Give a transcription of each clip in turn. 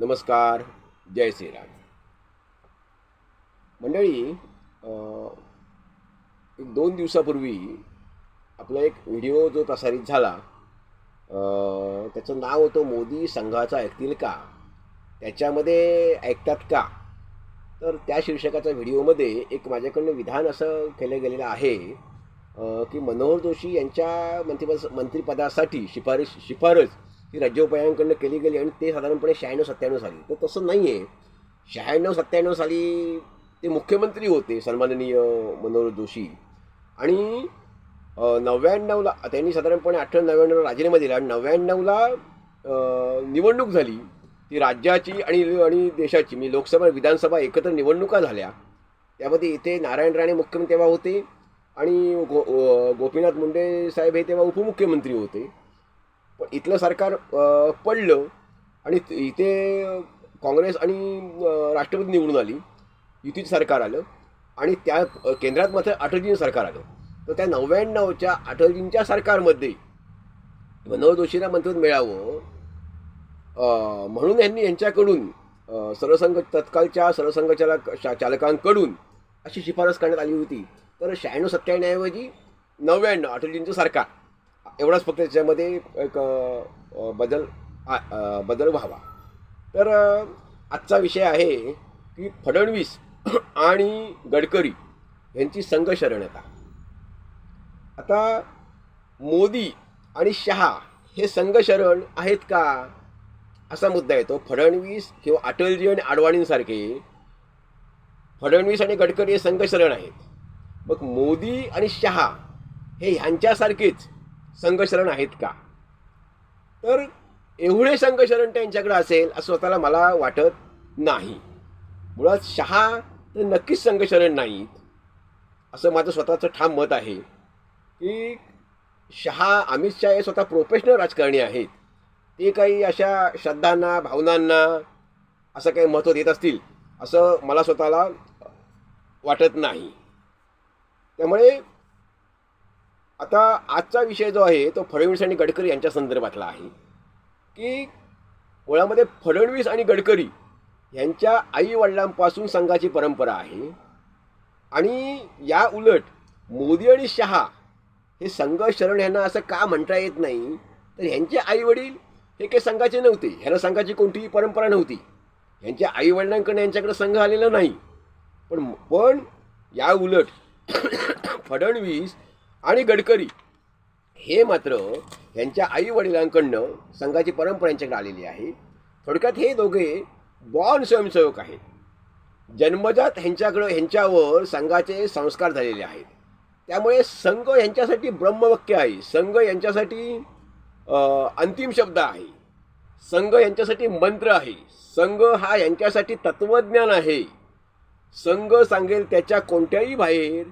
नमस्कार जय श्रीराम. मंडळी एक दोन दिवसापूर्वी आपला एक व्हिडिओ जो प्रसारित झाला त्याचं नाव होतं मोदी संघाचा ऐकतील का? त्याच्यामध्ये ऐकतात का? तर त्या शीर्षकाच्या व्हिडिओमध्ये एक माझ्याकडनं विधान असं केलं गेलेलं आहे की मनोहर जोशी यांच्या मंत्रिपद मंत्रिपदासाठी शिफारस शिफारस ही राज्योपायांकडनं केली गेली आणि ते साधारणपणे शहाण्णव सत्त्याण्णव साली. तर तसं नाही आहे शहाण्णव सत्त्याण्णव साली ते मुख्यमंत्री होते सन्माननीय मनोहर जोशी. आणि नव्याण्णवला त्यांनी साधारणपणे अठरा नव्याण्णवला राजीनामा दिला आणि नव्याण्णवला निवडणूक झाली. ती राज्याची आणि आणि देशाची मी लोकसभा आणि विधानसभा एकत्र निवडणुका झाल्या. त्यामध्ये इथे नारायण राणे मुख्यमंत्री तेव्हा होते आणि गो गोपीनाथ मुंडे साहेब हे तेव्हा उपमुख्यमंत्री होते. पण इथलं सरकार पडलं आणि इथे काँग्रेस आणि राष्ट्रपती निवडून आली युतीचं सरकार आलं आणि त्या केंद्रात मात्र अटलजींचं सरकार आलं. तर त्या नव्याण्णवच्या अटलजींच्या सरकारमध्ये मनोहर जोशींना मंत्रिपद मिळावं म्हणून यांनी यांच्याकडून सरसंघ तत्कालच्या सरसंघ चालक शा- चालकांकडून अशी शिफारस करण्यात आली होती. तर शहाण्णव सत्त्याण्णवऐवजी नव्याण्णव अटलजींचं सरकार. एवढाच फक्त त्याच्यामध्ये एक बदल बदल व्हावा. तर आजचा विषय आहे की फडणवीस आणि गडकरी यांची संघशरणता. आता मोदी आणि शहा हे संघशरण आहेत का? असा मुद्दा येतो. फडणवीस किंवा अटलजी आणि आडवाणींसारखे फडणवीस आणि गडकरी हे संघशरण आहेत. मग मोदी आणि शहा हे ह्यांच्यासारखेच संघशरण आहेत का? तर एवढे संघशरण त्यांच्याकडे असेल असं स्वतःला मला वाटत नाही. मुळात शहा तर नक्कीच संघशरण नाहीत. असं माझं स्वतःचं ठाम मत आहे की शहा अमित शहा हे स्वतः प्रोफेशनल राजकारणी आहेत. ते काही अशा श्रद्धांना भावनांना असं काही महत्त्व देत असतील असं मला स्वतःला वाटत नाही. त्यामुळे आता आजचा विषय जो आहे तो फडणवीस आणि गडकरी यांच्या संदर्भातला आहे. की मुळामध्ये फडणवीस आणि गडकरी यांच्या आई वडिलांपासून संघाची परंपरा आहे आणि या उलट मोदी आणि शहा हे संघ शरण यांना असं का म्हणता येत नाही? तर ह्यांचे आई वडील हे काही संघाचे नव्हते. ह्यांना संघाची कोणतीही परंपरा नव्हती. ह्यांच्या आई वडिलांकडे यांच्याकडे संघ आलेला नाही. पण पण या उलट फडणवीस आणि गडकरी. हे मात्र यांच्या आई वडिलांकडनं संघाची परंपरा यांच्याकडे आलेली आहे. थोडक्यात हे दोघे बॉर्न स्वयंसेवक आहेत. जन्मजात ह्यांच्याकडं ह्यांच्यावर संघाचे संस्कार झालेले आहेत. त्यामुळे संघ यांच्यासाठी ब्रह्मवाक्य आहे. संघ यांच्यासाठी अंतिम शब्द आहे. संघ यांच्यासाठी मंत्र आहे. संघ हा यांच्यासाठी तत्वज्ञान आहे. संघ सांगेल त्याच्या कोणत्याही बाहेर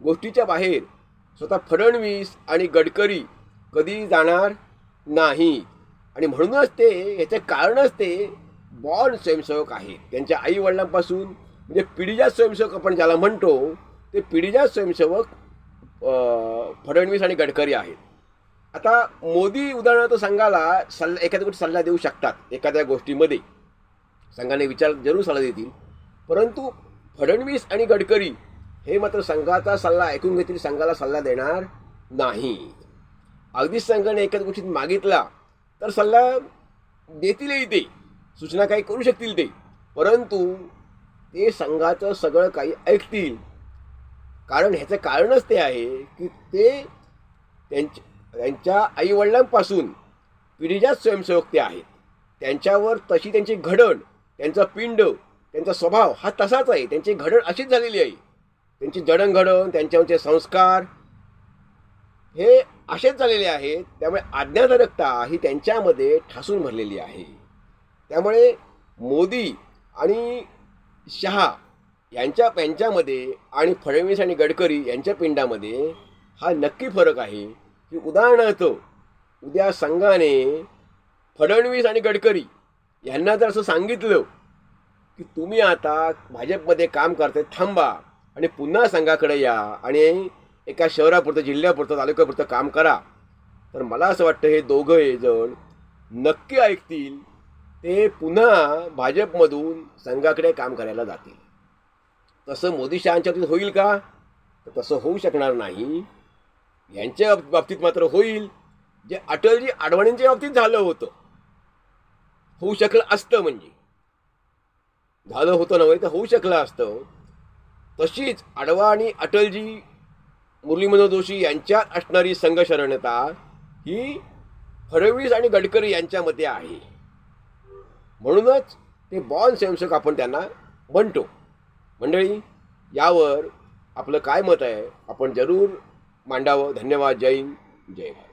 गोष्टीच्या बाहेर स्वतः फडणवीस आणि गडकरी कधी जाणार नाही. आणि म्हणूनच ते याचे कारणच ते बॉर्न स्वयंसेवक आहेत. त्यांच्या आई वडिलांपासून म्हणजे पिढीजात स्वयंसेवक आपण ज्याला म्हणतो ते पिढीजात स्वयंसेवक फडणवीस आणि गडकरी आहेत. आता मोदी उदाहरणार्थ संघाला सल्ला एखाद्या गोष्टी सल्ला देऊ शकतात एखाद्या गोष्टीमध्ये. संघाने विचार जरूर सल्ला देतील. परंतु फडणवीस आणि गडकरी हे मात्र संघाचा सल्ला ऐकून घेतील संघाला सल्ला देणार नाही. अगदीच संघाने एकाच गोष्टीत मागितला तर सल्ला देतीलही ते. सूचना काही करू शकतील ते. परंतु ते संघाचं सगळं काही ऐकतील. कारण ह्याचं कारणच ते आहे की ते त्यांच्या त्यांच्या आईवडिलांपासून पिढीजात स्वयंसेवक ते आहेत. त्यांच्यावर तशी त्यांची घडण त्यांचा पिंड त्यांचा स्वभाव हा तसाच आहे. त्यांची घडण अशीच झालेली आहे. त्यांची जडणघडण त्यांच्यावरचे संस्कार हे असेच झालेले आहेत. त्यामुळे आज्ञाधारकता ही त्यांच्यामध्ये ठासून भरलेली आहे. त्यामुळे मोदी आणि शहा यांच्या यांच्यामध्ये आणि फडणवीस आणि गडकरी यांच्या पिंडामध्ये हा नक्की फरक आहे की उदाहरणार्थ उद्या संघाने फडणवीस आणि गडकरी यांना जर असं सांगितलं की तुम्ही आता भाजपमध्ये काम करते थांबा. आणि पुन्हा संघाकडे या आणि एका शहरापुरतं जिल्ह्यापुरतं तालुक्यापुरतं काम करा. तर मला असं वाटतं हे दोघं जण नक्की ऐकतील. ते पुन्हा भाजपमधून संघाकडे काम करायला जातील. तसं मोदी शहांच्या बाबतीत होईल का? तर तसं होऊ शकणार नाही. यांच्या बाबतीत मात्र होईल. जे अटलजी आडवाणींच्या बाबतीत झालं होतं. होऊ शकलं असतं म्हणजे. झालं होतं नव्हे तर होऊ शकलं असतं. तशीच आडवा आणि अटलजी मुरली मनोहर जोशी यांच्यात असणारी संघशरणता ही फडणवीस आणि गडकरी यांच्यामध्ये आहे. म्हणूनच ते बॉन स्वयंसेवक आपण त्यांना म्हणतो. मंडळी यावर आपलं काय मत आहे आपण जरूर मांडावं. धन्यवाद. जय हिंद. जय भारत.